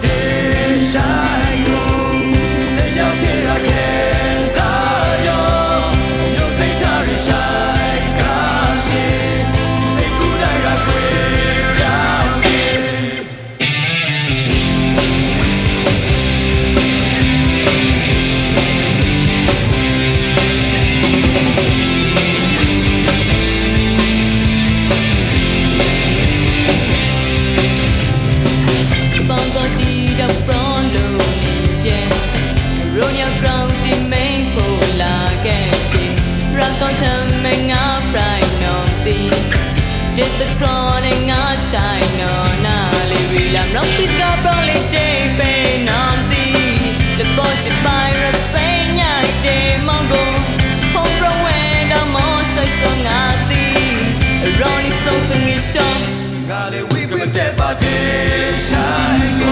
day. Де батишай